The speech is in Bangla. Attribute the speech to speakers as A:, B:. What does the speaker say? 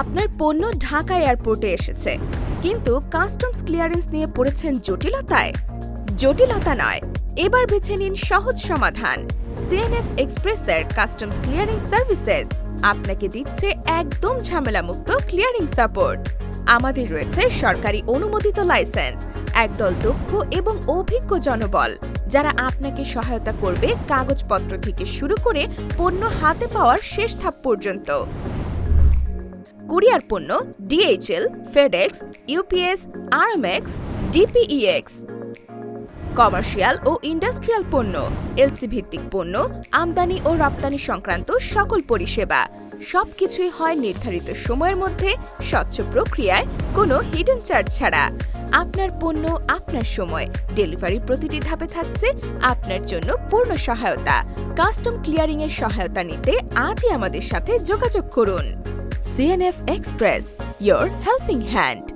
A: আপনার পণ্য ঢাকা এয়ারপোর্টে এসেছে। কিন্তু কাস্টমস ক্লিয়ারেন্স নিয়ে পড়েছেন জটিলতায়। জটিলতা নয়, এবার বেছে নিন সহজ সমাধান। সিএনএফ এক্সপ্রেসের কাস্টমস ক্লিয়ারিং সার্ভিসেস। আপনাকে দিচ্ছে একদম ঝামেলামুক্ত ক্লিয়ারিং সাপোর্ট। আমাদের রয়েছে সরকারি অনুমোদিত লাইসেন্স, একদল দক্ষ এবং অভিজ্ঞ জনবল, যারা আপনাকে সহায়তা করবে কাগজপত্র থেকে শুরু করে পণ্য হাতে পাওয়ার শেষ ধাপ পর্যন্ত। কুরিয়ার পণ্য DHL FedEx UPS, RMX, DPEX. Commercial ও ইন্ডাস্ট্রিয়াল পণ্য এলসি ভিত্তিক পণ্য, আমদানি ও রপ্তানি সংক্রান্ত সকল পরিষেবা। সবকিছুই হয় নির্ধারিত সময়ের মধ্যে স্বচ্ছ প্রক্রিয়ায়, কোনো হিডেন চার্জ ছাড়া। আপনার পণ্য, আপনার সময় ডেলিভারি প্রতিটি ধাপে থাকছে, আপনার জন্য পূর্ণ সহায়তা। কাস্টম ক্লিয়ারিং এর সহায়তা নিতে আজই আমাদের সাথে যোগাযোগ করুন। CNF Express, your helping hand.